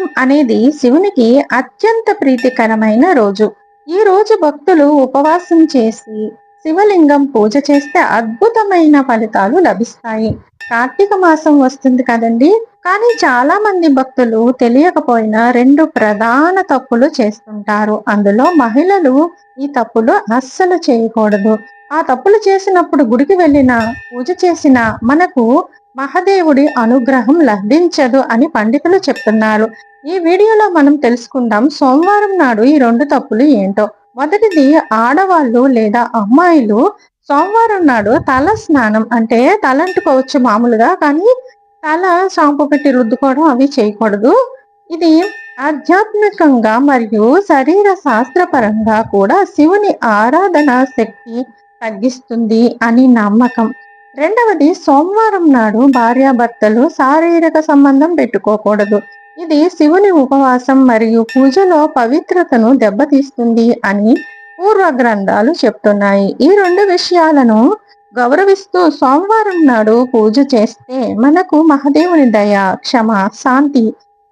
సోమవారం అనేది శివునికి అత్యంత ప్రీతికరమైన రోజు. ఈ రోజు భక్తులు ఉపవాసం చేసి శివలింగం పూజ చేస్తే అద్భుతమైన ఫలితాలు లభిస్తాయి. కార్తీక మాసం వస్తుంది కదండి. కానీ చాలా మంది భక్తులు తెలియకపోయినా రెండు ప్రధాన తప్పులు చేస్తుంటారు. అందులో మహిళలు ఈ తప్పులు అస్సలు చేయకూడదు. ఆ తప్పులు చేసినప్పుడు గుడికి వెళ్ళిన పూజ చేసిన మనకు మహాదేవుడి అనుగ్రహం లభించదు అని పండితులు చెప్తున్నారు. ఈ వీడియోలో మనం తెలుసుకుందాం సోమవారం నాడు ఈ రెండు తప్పులు ఏంటో. మొదటిది ఆడవాళ్ళు లేదా అమ్మాయిలు సోమవారం నాడు తల స్నానం అంటే తలంటుకోవచ్చు మామూలుగా కానీ తల షాంపు పెట్టి రుద్దుకోవడం అవి చేయకూడదు. ఇది ఆధ్యాత్మికంగా మరియు శరీర శాస్త్రపరంగా కూడా శివుని ఆరాధన శక్తి తగ్గిస్తుంది అని నమ్మకం. రెండవది సోమవారం నాడు భార్యాభర్తలు శారీరక సంబంధం పెట్టుకోకూడదు. ఇది శివుని ఉపవాసం మరియు పూజలో పవిత్రతను దెబ్బతీస్తుంది అని పూర్వ గ్రంథాలు చెప్తున్నాయి. ఈ రెండు విషయాలను గౌరవిస్తూ సోమవారం నాడు పూజ చేస్తే మనకు మహాదేవుని దయ క్షమ శాంతి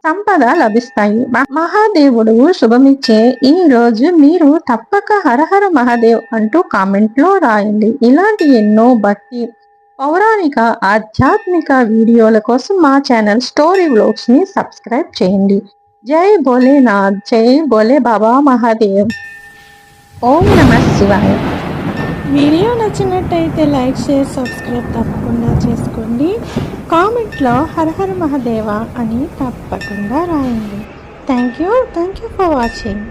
సంపద లభిస్తాయి. మహాదేవుడు శుభమిచ్చే ఈ రోజు మీరు తప్పక హరహర మహాదేవ్ అంటూ కామెంట్లో రాయండి. ఇలాంటి ఎన్నో భక్తి పౌరాణిక ఆధ్యాత్మిక వీడియోల కోసం మా ఛానల్ స్టోరీ వ్లాగ్స్ని సబ్స్క్రైబ్ చేయండి. జై భోలేనాథ్ జై భోలే బాబా మహాదేవ్. ఓం నమ శివాయ. వీడియో నచ్చినట్టయితే లైక్ షేర్ సబ్స్క్రైబ్ తప్పకుండా చేసుకోండి. కామెంట్లో హరహర మహాదేవ అని తప్పకుండా రాయండి. Thank you thank you for watching.